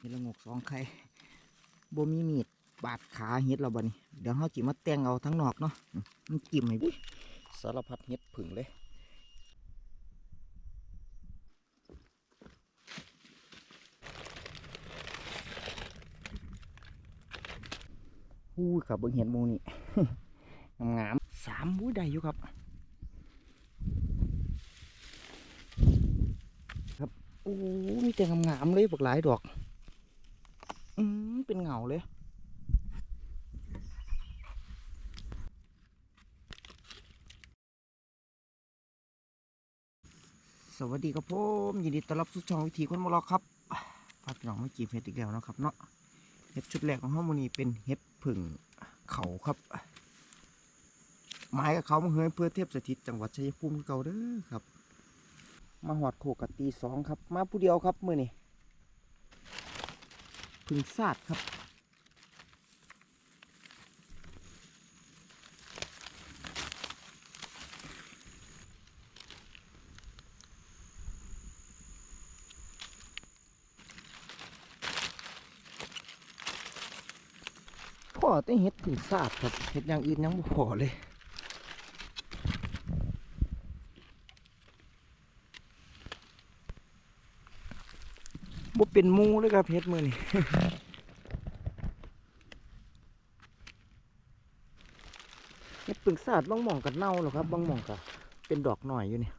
เห็ดละโงกสองไข่บ่มีมีดบาดขาเห็ดเราบ่นี่เดี๋ยวเฮาจิมาแต่งเอาทั้งนอกเนาะอืมมันกิ่มให้บุ้ยสารพัดเห็ดผึ่งเลยอู้ยครับเบิ่งเห็ดหมูนี่งามๆสามบู้ยได้อยู่ครับ ครับโอ้มีแต่งามๆเลยบักหลายดอกอืม เป็นเงาเลย สวัสดีครับผมยินดีต้อนรับสู่ช่องวิถีคนมารอครับพาพี่น้องมาจีบเห็ดอีกแล้วนะครับเนาะเห็ดชุดแรกของห้องมันนี้เป็นเห็ดผึ่งเขาครับไม้กับเขามาเฮยเพื่อเทียบสถิตจังหวัดชัยภูมิเก่าเด้อครับ มาหอดโขกกะตีสองครับ มาผู้เดียวครับมือนี่ผึ่งซาดครับ พ่อแต่เห็ดผึ่งซาดครับเห็ดอย่างอื่นยังบ่พอเลยบ่เป็นมูเลยครับเฮ็ดมือนี่เฮ็ดปึงสาดบางหม่องกับเน่าหรอครับบางหม่องกับเป็นดอกหน่อยอยู่นี่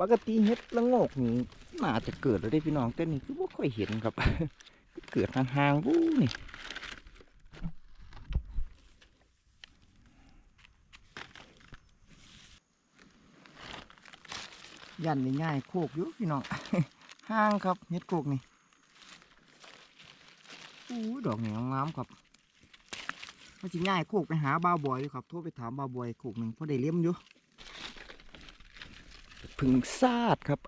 ปกติเฮ็ดละโงกนี่น่าจะเกิดแล้วได้พี่น้องแต่นี่คือบ่ค่อยเห็นครับ เกิดห่างๆบู้นี่ยันง่ายโคกอยู่พี่น้องห่างครับเฮ็ดโคกนี่อู้ดอกนี่งามครับมันสิง่ายโคกไปหาบ้าบอยอยู่ครับโทรไปถามบ้าบอยโคกหนึ่งเพราะได้เลี้ยมอยู่ ผึ่งซาดครับ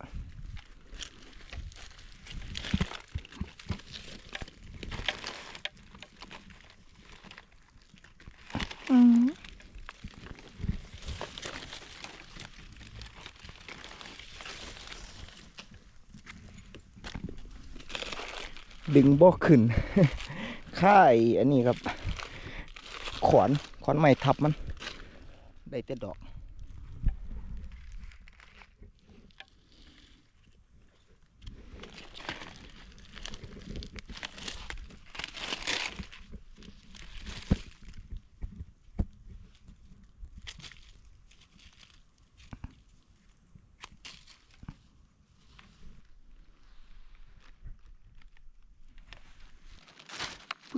อืมดึงบ่อขึ้น ค่ายอันนี้ครับ ขอน ขอนไม้ทับมัน ได้แต่ดอก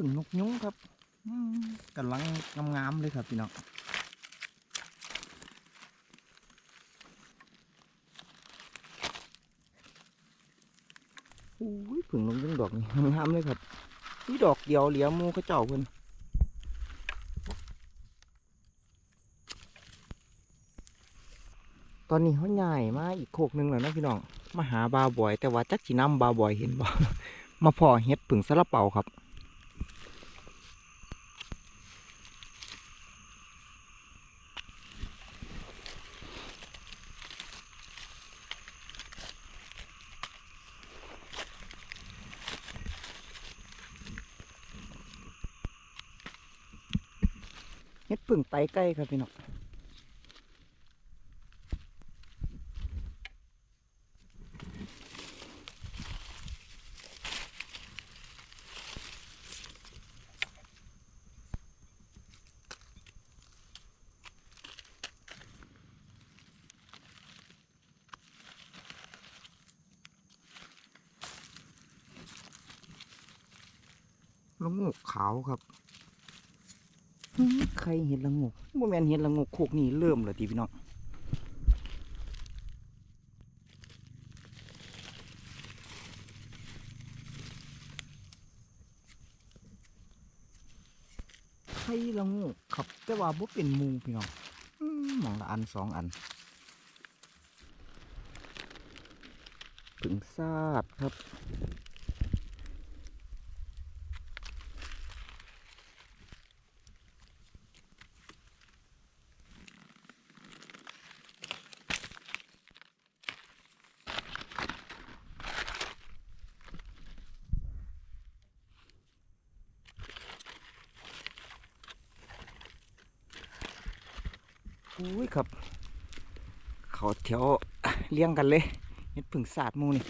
ผึ่งนกยุงครับกำลังงามๆเลยครับพี่น้องอุ้ยผึ่งนกยุงดอกนี่งามเลยครับนี่ดอกเดียวเหลียมูเขาเจ้าเพิ่นตอนนี้เขาใหญ่มาอีกโคกหนึ่งแล้วนะพี่น้องมาหาบาบอย แต่ว่าจักจีน้ำบาบอยเห็นบ่มาพอเฮ็ดผึ่งซาลาเปาครับ ไตใกล้ครับพี่น้องละโงกขาวครับ ใครเห็นละงกบ่แมนเห็นละงกโคกนี่เริ่มแล้วติพี่น้องข่ละงูครับ แต่ว่าบ่เป็นมูพี่น้องมองละอันสองอันผึ่งซาดครับ อุ้ยครับ เขา แถวเลี้ยงกันเลยเห็ดผึ่งสาดหมูนี่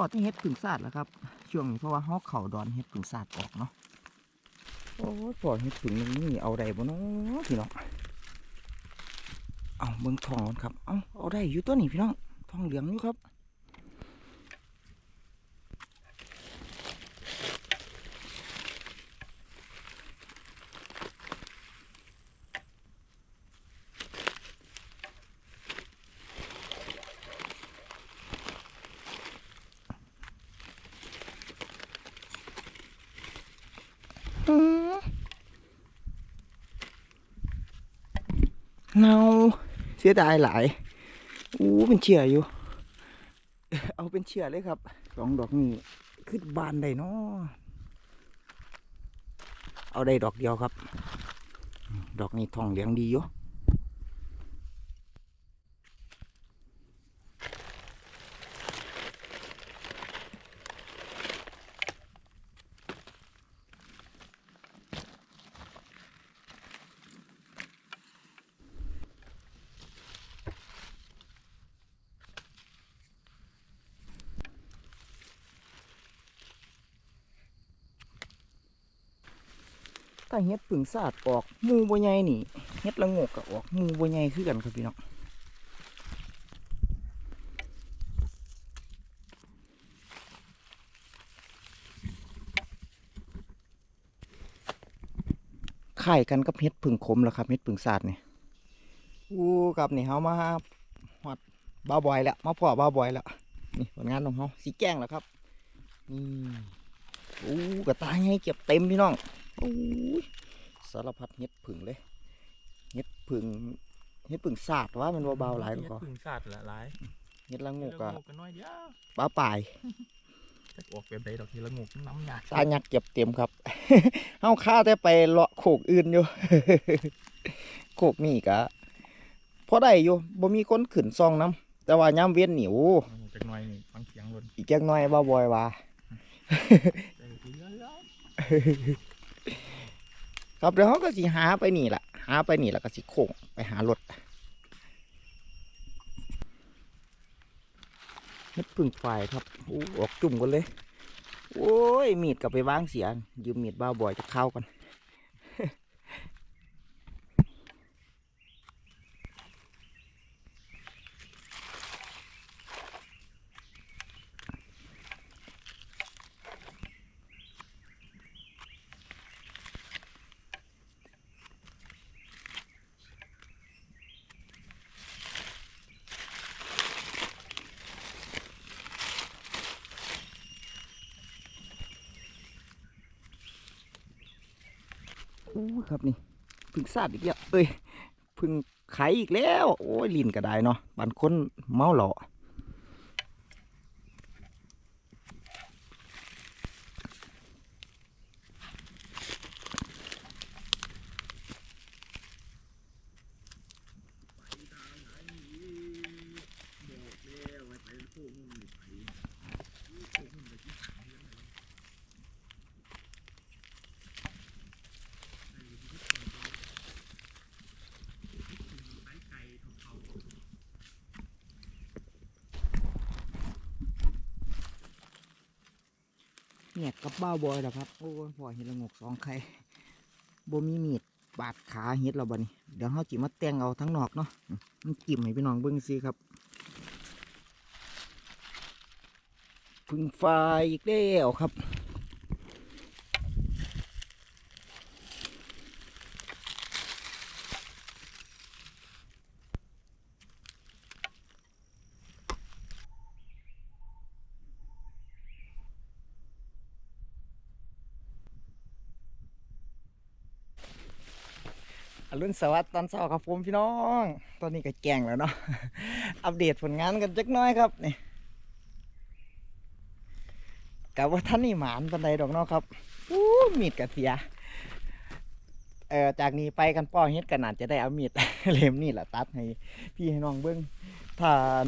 อที่เฮ็ดผึ่งสาดแล้วครับ ช่วงนี้เพราะว่าฮอกเขาดอนเฮ็ดผึ่งสาดออกเนาะโอ้ยปอเฮ็ดผึ่งนี่เอาได้บ่เนาะพี่น้องเอาเบิ่งทองครับเอาเอาได้อยู่ตัวนี้พี่น้องทองเหลืองอยู่ครับ อืมเนาเสียดายหลายอู้เป็นเชื่ออยู่ เอาเป็นเชื่อเลยครับสองดอกนี้ขึ้นบานได้เนาะเอาได้ดอกเดียวครับ ดอกนี้ทองเหลืองดีอยู่ ถ้าเฮ็ดผึ่งสาดออกมูบัวใหญ่นี่เฮ็ดละงกก็ออกมูบัวใหญ่คือกันครับพี่น้องคล้ายกันกับเฮ็ดผึ่งขมแล้วครับเฮ็ดผึ่งสาดเนี่ยอู้กับนี่เฮามาฮอดบ้าบอยแล้วมาพ่อบ้าบอยแล้วนี่ผลงานของเฮาสีแก้งแล้วครับนี่อู้กระตายให้เก็บเต็มพี่น้อง โอ้ยสารพัดเห็ดผึ่งเลยเห็ดผึ่งเห็ดผึ่งสาดว่ามันเบาๆหลายกว่าพึ่งสัตว์ละหลายเห็ดละงูกกอะกันน้อยเดียวปลาป่ายจะออกแบบใดดอกทีละงูกน้ำหนักสายักเก็บเต็มครับเฮาข้าแต่ไปเลาะโขกอื่นอยู่โขกนี่กะพอได้อยู่บ่มีคนขึ้นซองน้ำแต่ว่าย่ำเวียนหนิวจากหน้อยนี่ฟังเสียงรนอีกจักหน้อยบ่บอยว่าใจกูเยอะ ครับเดี๋ยวเขาก็สิหาไปนี่แหละหาไปนี่แล้วก็สิโค้งไปหารถนิดพึ่งไฟครับอู้ออกจุ่มกันเลย โอ้ยมีดกลับไปวางเสียยืมมีดบ้าวบอยจะเข้ากัน อ้ครับนี่พึ่งซาดอีกแล้วเอ้ยพึ่งไข่อีกแล้ว โอ้ยลินก็ได้เนาะบันคนเมาหล่อ เนี่ยกับบ้าบอยแล้วครับโอ้บ่อเห็ดละงกสองไข่บ่มีมีดบาดขาเฮ็ดเราบ่นี่เดี๋ยวเขาจิมาแต่งเอาทั้งนอกเนาะมันกิ่มให้พี่น้องเบิ้งซิครับพึ่งไฟอีกแล้วครับ รุณสวัสดิ์ตอนเช้าครับผมพี่น้อง ตอนนี้ก็แกงแล้วเนาะ อัปเดตผลงานกันจักน้อยครับนี่กับว่าท่านนี่หมานปันใดดอกเนาะครับอู้มีดกระเสียเอ่อจากนี้ไปกันป้อเฮ็ดกันอาจจะได้เอามีดเล่มนี่แหละตัดให้พี่ให้น้องเบิ้งผ่าน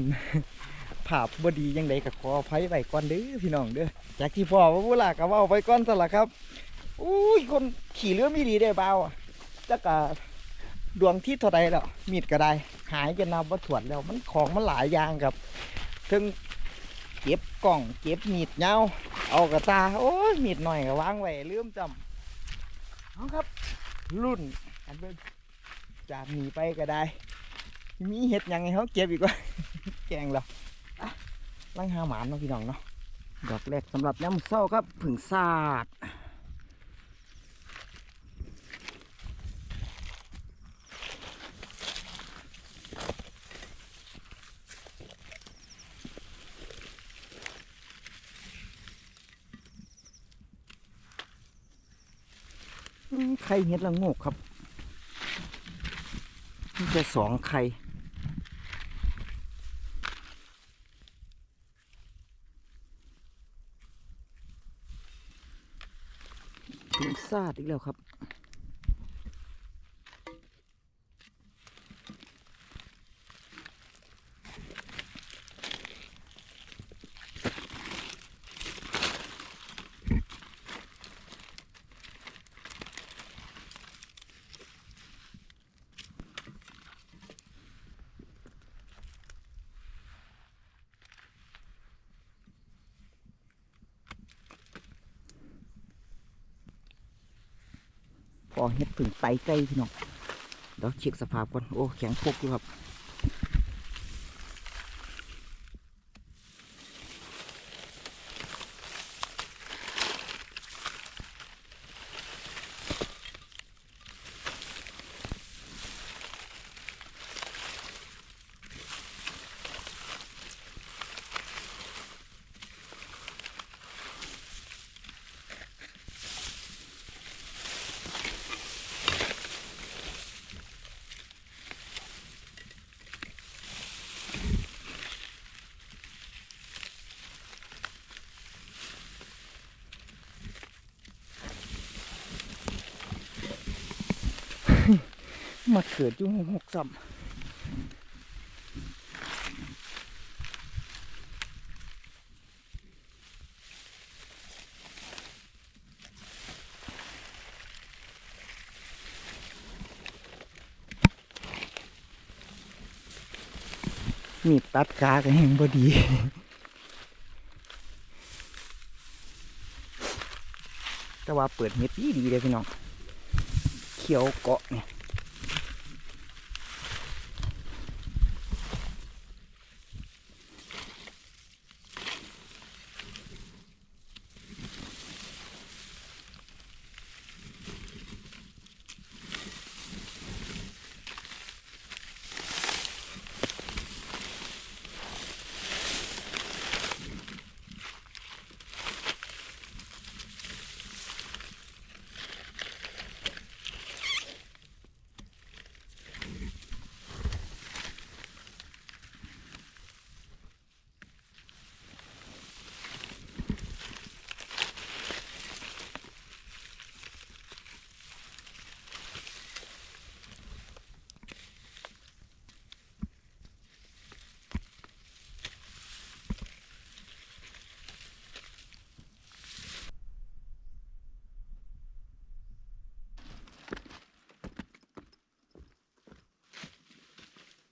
ภาพบดียังไดก็ขออภัยไว้ก่อนเด้อพี่น้องเด้อจากที่พ่อว่าเวลาก็เว่าไปก่อนซะละครับ อุ้ยคนขี่เรือไม่ดีได้เบาอะจักกะ ดวงที่เท่าไรแล้วมีดก็ได้ หายจะนับว่าถวดแล้วมันของมันหลายอย่างครับถึงเก็บกล่องเก็บมีดเงาเอากระตาโอ้ยมีดหน่อยก็วางไว้ลืมจำเอาครับ รุ่นอันเป็นจากหนีไปก็ได้ มีเห็ดยังไงเขาเก็บอีกว่าแกงแล้วอะลังหาหมานเนาะพี่น้องเนาะดอกแรกสำหรับน้ำเศร้าครับผึ่งซาด ไข่เห็ดละโงกครับนี่จะสองไข่ถึงซาดอีกแล้วครับ อเห็ดผึ่งไตไก่พี่น้องเดี๋ยวเช็คสภาพก่อนโอ้แข็งพกอยู่ครับ มาเกิดอยู่หกซ้ำมีตัดขากันยังพอดีแต่ว่าเปิดเม็ดดีดีเลยพี่น้อง เขียวเกาะเนี่ย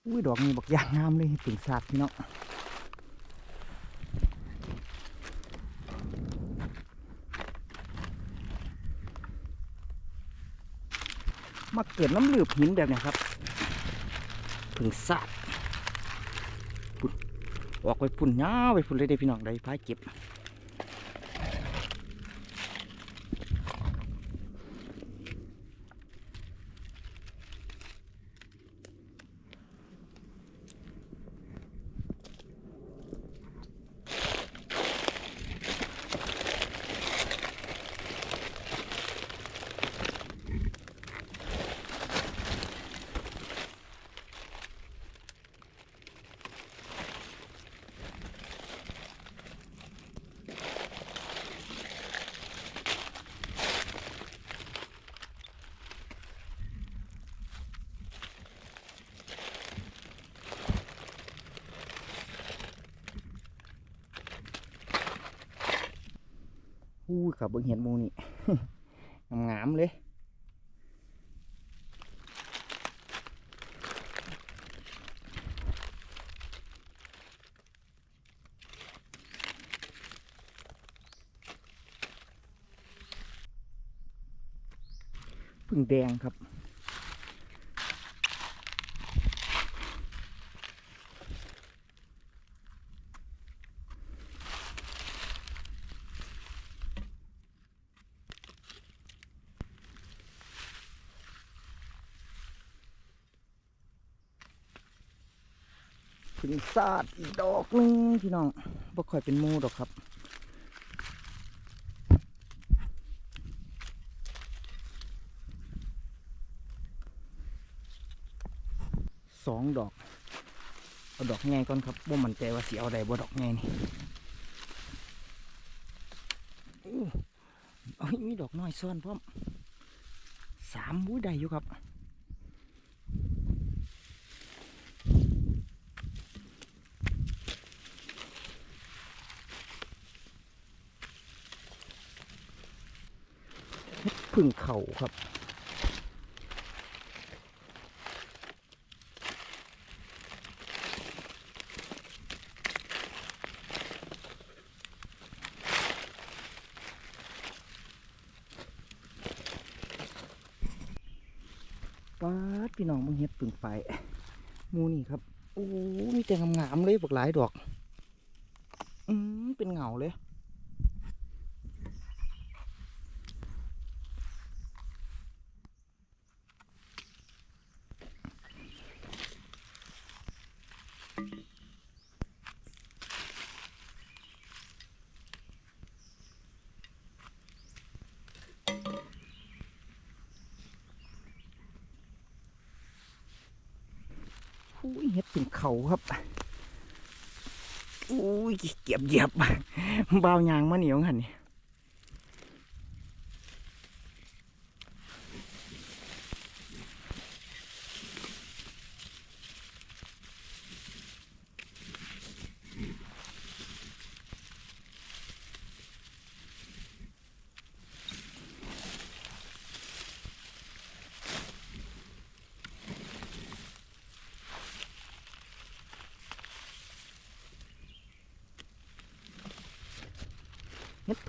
อุ้ยดอกนี้บักยางงามเลยถึงสาดพี่น้องมาเกิดน้ำหลืบหินแบบเนี้ยครับผึ่งซาดปุ่นออกไปปุ่นยาวไปปุ่นเลยเด้พี่น้องได้พายเก็บ อู้ยกับเบิ่งเห็นมูนี่งามเลยพึ่งแดงครับาดอีกดอกหนึงพี่น้องบ่ค่อยเป็นมูดอกครับสองดอก เอาดอกไงก่อนครับบ่มั่นใจว่าสิเอาใดบ่ดอกไงนี่อู้เอ้ยมีดอกน้อยซ่อนพร้อมสามบูได้อยู่ครับ พึ่งเข่าครับ ป๊าดพี่น้องมึงเฮ็ดปึงไฟมูนี่ครับ โอ้ มีแต่งามๆเลยบักหลายดอก อืมเป็นเหงาเลยเฮ็ดเป็นเขา ครับอุ้ยเก็บเหยียบเบายางมาเหนียวหันนี่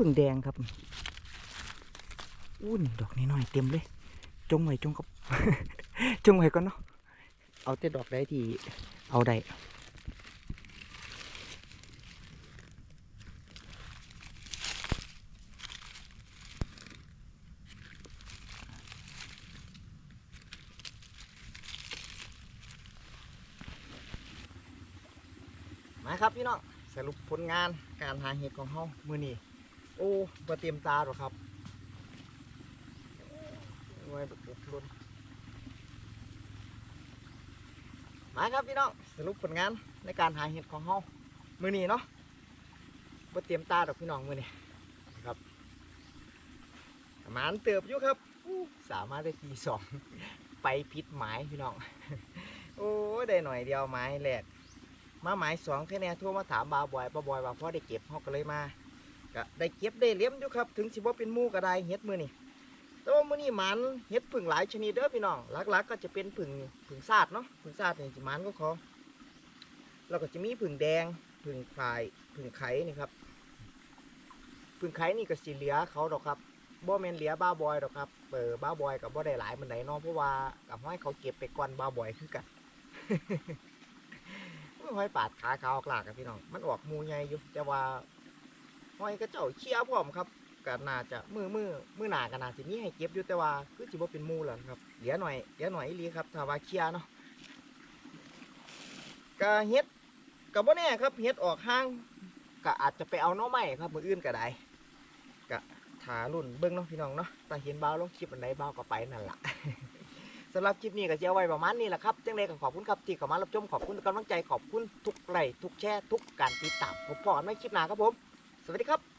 งแดงครับอุ้ยดอกน้อยๆเต็มเลย จงไว้จงกับ จงไว้ก่อนเนาะเอาแต่ดอกได้ที่เอาได้มาครับพี่น้องสรุปผลงานการหาเห็ดของเฮามื้อนี้ โอ้บ่เตรียมตาหรอครับไว้แบบล้นมาครับพี่น้องสรุปผลงานในการหาเห็ดของเฮามือนี้เนาะบ่เตรียมตาดอกพี่น้องมือนี้ครับประมาณเติบอยู่ครับสามารถได้ทีสองไปผิดหมายพี่น้อง โอ้ได้หน่อยเดียวหมายแรกมาหมายสองแค่เนี้โทรมาถามบาบอยบาบอยว่าพ่อได้เก็บเฮาก็เลยมา ก็ได้เก็บได้เลี้ยมอยู่ครับ ถึงสิบ่เป็นมูก็ได้เฮ็ดมือนี่แต่ว่ามือนี่หมันเฮ็ดผึ่งหลายชนิดเด้อพี่น้องหลักๆ ก็จะเป็นผึ่งผึ่งซาดเนาะผึ่งซาดนี่สิหมันก็ขอแล้วก็จะมีผึ่งแดงผึ่งฝายผึ่งไข่นี่ครับผึ่งไข่นี่ก็สิเหลือเขาดอกครับบ่แมนเหลียบ้าบอยดอกครับเออบ้าบอยกับบ่ได้หลายมันไหนเนาะเพราะว่ากับห้อยเขาเก็บไปก่อนบ้าบอยคือกันห้อยปาดขาเขาออกลากกับพี่น้องมันออกมูใหญ่อยู่แต่ว่า ห้อยก็เจ้าเชียร์พร้อมครับก็น่าจะมือมือมือหนาก็น่าสิมีให้เก็บอยู่แต่ว่าคือสิบ่เป็นมูแล้วครับเหลือหน่อยเหลือหน่อยอีหลีครับถ้าว่าเคลียร์เนาะก็เฮ็ดก็บ่แน่ครับเฮ็ดออกห้างก็อาจจะไปเอาน้อไม้ครับมืออื่นก็ได้ก็ถารุ่นเบิ่งเนาะพี่น้องเนาะถ้าเห็นบ่าวลงคลิปอันใดบ่าวก็ไปนั่นแหละสำหรับคลิปนี้ก็จะเอาไว้ประมาณนี้แหละครับจังเลยก็ขอบคุณครับที่เข้ามารับชมขอบคุณกกำลังใจขอบคุณทุกไลค์ทุกแชร์ทุกการติดตามผมพอกันไว้คลิปหน้าครับผม สวัสดีครับ